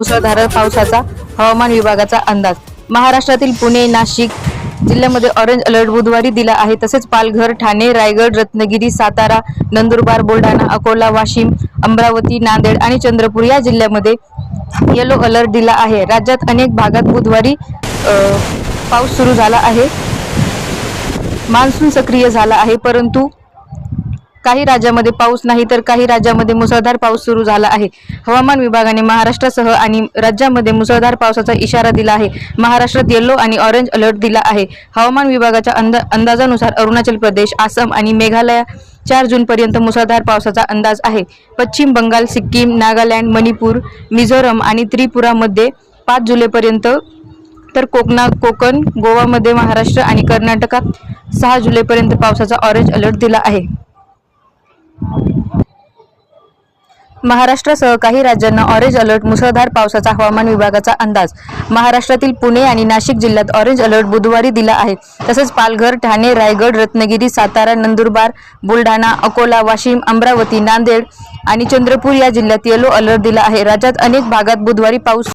मुसळधार पावसाचा हवामान विभागाचा अंदाज. महाराष्ट्रातील पुणे नाशिक जिल्ह्यामध्ये ऑरेंज अलर्ट बुधवारी दिला आहे. तसेच पालघर ठाणे रायगड रत्नागिरी सातारा नंदुरबार बुलढाणा अकोला वाशिम अमरावती नांदेड आणि चंद्रपूर या जिल्ह्यामध्ये येलो अलर्ट दिला आहे. राज्यात अनेक भागात बुधवारी पाऊस सुरू झाला आहे. मान्सून सक्रिय झाला आहे परंतु काही राज्यामध्ये पाऊस नाही तर काही राज्यामध्ये मुसळधार पाऊस सुरू झाला आहे. हवामान विभागाने महाराष्ट्रासह आणि राज्यामध्ये मुसळधार पावसाचा इशारा दिला आहे. महाराष्ट्रात येलो आणि ऑरेंज अलर्ट दिला आहे. हवामान विभागाच्या अंदा अंदाजानुसार अरुणाचल प्रदेश आसाम आणि मेघालय चार जूनपर्यंत मुसळधार पावसाचा अंदाज आहे. पश्चिम बंगाल सिक्कीम नागालँड मणिपूर मिझोरम आणि त्रिपुरामध्ये पाच जुलैपर्यंत तर कोकणा कोकण गोवामध्ये महाराष्ट्र आणि कर्नाटकात सहा जुलैपर्यंत पावसाचा ऑरेंज अलर्ट दिला आहे. महाराष्ट्रासह काही राज्यांना ऑरेंज अलर्ट मुसळधार पावसाचा हवामान विभागाचा अंदाज. महाराष्ट्रातील पुणे आणि नाशिक जिल्ह्यात ऑरेंज अलर्ट बुधवारी दिला आहे. तसेच पालघर ठाणे रायगड रत्नागिरी सातारा नंदुरबार बुलढाणा अकोला वाशिम अमरावती नांदेड आणि चंद्रपूर या जिल्ह्यात येलो अलर्ट दिला आहे. राज्यात अनेक भागात बुधवारी पाऊस